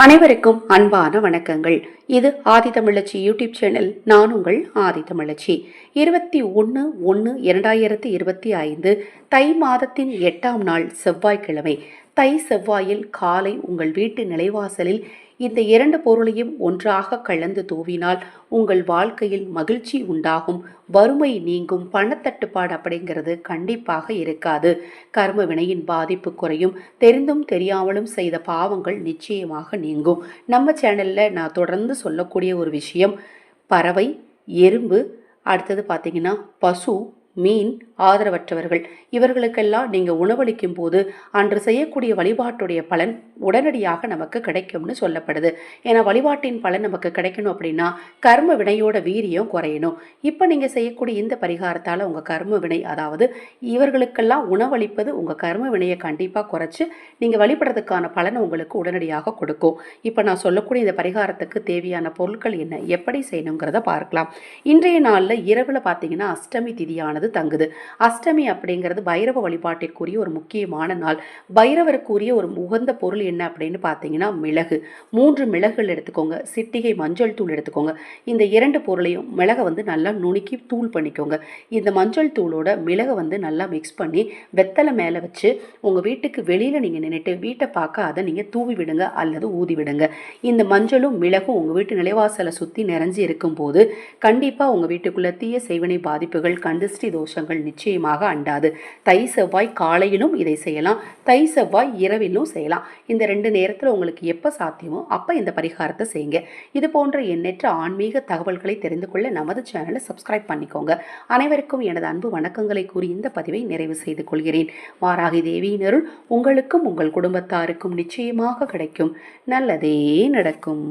அனைவருக்கும் அன்பான வணக்கங்கள். இது ஆதி தமிழச்சி யூடியூப் சேனல். நான் உங்கள் ஆதி தமிழச்சி. இருபத்தி ஒன்று ஒன்று இரண்டாயிரத்தி இருபத்தி ஐந்து தை மாதத்தின் எட்டாம் நாள் செவ்வாய்க்கிழமை. தை செவ்வாயில் காலை உங்கள் வீட்டு நிலைவாசலில் இந்த இரண்டு பொருளையும் ஒன்றாக கலந்து தூவினால் உங்கள் வாழ்க்கையில் மகிழ்ச்சி உண்டாகும். வறுமை நீங்கும். பணத்தட்டுப்பாடு அப்படிங்கிறது கண்டிப்பாக இருக்காது. கர்ம வினையின் பாதிப்பு குறையும். தெரிந்தும் தெரியாமலும் செய்த பாவங்கள் நிச்சயமாக நீங்கும். நம்ம சேனலில் நான் தொடர்ந்து சொல்லக்கூடிய ஒரு விஷயம் பறவை எறும்பு அடுத்தது பார்த்தீங்கன்னா பசு மீன் ஆதரவற்றவர்கள். இவர்களுக்கெல்லாம் நீங்கள் உணவளிக்கும் போது அன்று செய்யக்கூடிய வழிபாட்டுடைய பலன் உடனடியாக நமக்கு கிடைக்கும்னு சொல்லப்படுது. ஏன்னா வழிபாட்டின் பலன் நமக்கு கிடைக்கணும் அப்படின்னா கர்ம வினையோட வீரியம் குறையணும். இப்போ நீங்கள் செய்யக்கூடிய இந்த பரிகாரத்தால் உங்கள் கர்ம வினை அதாவது இவர்களுக்கெல்லாம் உணவளிப்பது உங்கள் கர்ம வினையை கண்டிப்பாக குறைச்சி நீங்கள் வழிபடுறதுக்கான பலனை உங்களுக்கு உடனடியாக கொடுக்கும். இப்போ நான் சொல்லக்கூடிய இந்த பரிகாரத்துக்கு தேவையான பொருட்கள் என்ன எப்படி செய்யணுங்கிறத பார்க்கலாம். இன்றைய நாளில் இரவில் பார்த்தீங்கன்னா அஷ்டமி திதியானது. தங்குது. அஷ்டமி அப்படிங்கிறது பைரவ வழிபாட்டிற்குரிய ஒரு முக்கியமான நாள். பைரவருக்குரிய ஒரு உகந்த பொருள் என்ன அப்படின்னு பார்த்தீங்கன்னா மிளகு. மூன்று மிளகுகள் எடுத்துக்கோங்க. சிட்டிகை மஞ்சள் தூள் எடுத்துக்கோங்க. இந்த இரண்டு பொருளையும் மிளகை வந்து நல்லா நுணுக்கி தூள் பண்ணிக்கோங்க. இந்த மஞ்சள் தூளோட மிளகை வந்து நல்லா மிக்ஸ் பண்ணி வெத்தலை மேலே வச்சு உங்கள் வீட்டுக்கு வெளியில் நீங்கள் நின்றுட்டு வீட்டை பார்க்க அதை நீங்கள் தூவி விடுங்க அல்லது ஊதி விடுங்க. இந்த மஞ்சளும் மிளகும் உங்கள் வீட்டு நிலைவாசலை சுற்றி நிறைஞ்சு இருக்கும்போது கண்டிப்பாக உங்கள் வீட்டுக்குள்ளே தீய செய்வினை பாதிப்புகள் கந்திஷ்டி தோஷங்கள் நிச்சயமாக அண்டாது. தை செவ்வாய் காலையிலும் இதை செய்யலாம். தை செவ்வாய் இரவிலும் செய்யலாம். இந்த ரெண்டு நேரத்தில் உங்களுக்கு எப்போ சாத்தியமோ அப்போ இந்த பரிகாரத்தை செய்யுங்க. இது போன்ற எண்ணற்ற ஆன்மீக தகவல்களை தெரிந்து கொள்ள நமது சேனலை சப்ஸ்கிரைப் பண்ணிக்கோங்க. அனைவருக்கும் எனது அன்பு வணக்கங்களை கூறி இந்த பதிவை நிறைவு செய்து கொள்கிறேன். மாராகி தேவியினருள் உங்களுக்கும் உங்கள் குடும்பத்தாருக்கும் நிச்சயமாக கிடைக்கும். நல்லதே நடக்கும்.